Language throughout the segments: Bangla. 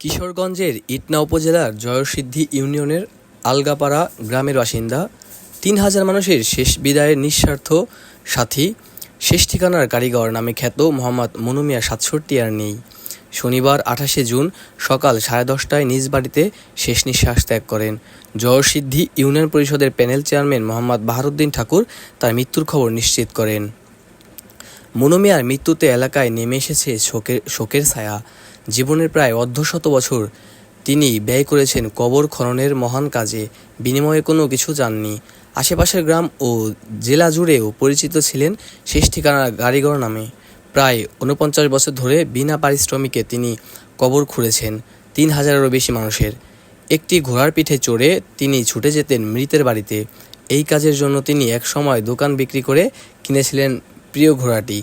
কিশোরগঞ্জের ইটনা উপজেলার জয়সিদ্ধি ইউনিয়নের আলগাপাড়া গ্রামের বাসিন্দা, তিন হাজার মানুষের শেষ বিদায়ের নিঃস্বার্থ সাথী, শেষ ঠিকানার কারিগর নামে খ্যাত মোহাম্মদ মনুমিয়া সাতষট্টি আর নেই। শনিবার আঠাশে জুন সকাল সাড়ে দশটায় নিজ বাড়িতে শেষ নিঃশ্বাস ত্যাগ করেন। জয়সিদ্ধি ইউনিয়ন পরিষদের প্যানেল চেয়ারম্যান মোহাম্মদ বাহারুদ্দিন ঠাকুর তার মৃত্যুর খবর নিশ্চিত করেন। মনুমিয়ার মৃত্যুতে এলাকায় নেমে এসেছে শোকের শোকের ছায়া। জীবনের প্রায় অর্ধশত বছর তিনি ব্যয় করেছেন কবর খননের মহান কাজে। বিনিময়ে কোনো কিছু চাননি। আশেপাশের গ্রাম ও জেলা জুড়েও পরিচিত ছিলেন শেষ ঠিকানা গাড়িঘর নামে। প্রায় উনপঞ্চাশ বছর ধরে বিনা পারিশ্রমিকে তিনি কবর খুঁড়েছেন তিন হাজারেরও বেশি মানুষের। একটি ঘোড়ার পিঠে চড়ে তিনি ছুটে যেতেন মৃতের বাড়িতে। এই কাজের জন্য তিনি একসময় দোকান বিক্রি করে কিনেছিলেন প্রিয় ঘোড়াটি।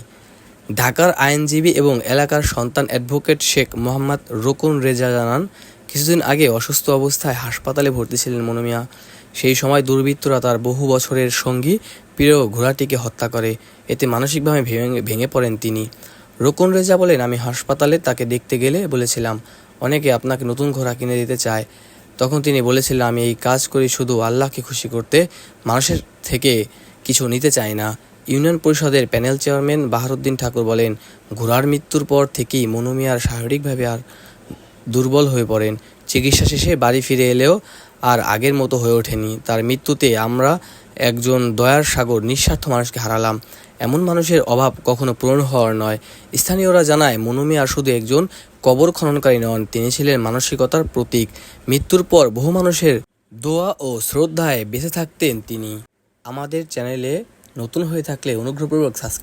ঢাকার আইনজীবী এবং এলাকার সন্তান অ্যাডভোকেট শেখ মোহাম্মদ রোকন রেজা জানান, কিছুদিন আগে অসুস্থ অবস্থায় হাসপাতালে ভর্তি ছিলেন মনোমিয়া। সেই সময় দুর্বৃত্তরা তার বহু বছরের সঙ্গী প্রিয় ঘোড়াটিকে হত্যা করে। এতে মানসিকভাবে ভেঙে ভেঙে পড়েন তিনি। রোকন রেজা বলেন, আমি হাসপাতালে তাকে দেখতে গেলে বলেছিলাম, অনেকে আপনাকে নতুন ঘোড়া কিনে দিতে চায়। তখন তিনি বলেছিলেন, আমি এই কাজ করি শুধু আল্লাহকে খুশি করতে, মানুষের থেকে কিছু নিতে চাই না। ইউনিয়ন পরিষদের প্যানেল চেয়ারম্যান বাহারুদ্দিন ঠাকুর বলেন, ঘোড়ার মৃত্যুর পর থেকেই মনুমিয়ার শারীরিকভাবে আর দুর্বল হয়ে পড়েন। চিকিৎসা শেষে বাড়ি ফিরে এলেও আর আগের মতো হয়ে ওঠেনি। তার মৃত্যুতে আমরা একজন দয়ার সাগর নিঃস্বার্থ মানুষকে হারালাম। এমন মানুষের অভাব কখনো পূরণ হওয়ার নয়। স্থানীয়রা জানায়, মনুমিয়া শুধু একজন কবর খননকারী নন, তিনি ছিলেন মানসিকতার প্রতীক। মৃত্যুর পর বহু মানুষের দোয়া ও শ্রদ্ধায় বেঁচে থাকতেন তিনি। আমাদের চ্যানেলে নতুন হয়ে থাকলে অনুগ্রহপূর্বক সাবস্ক্রাইব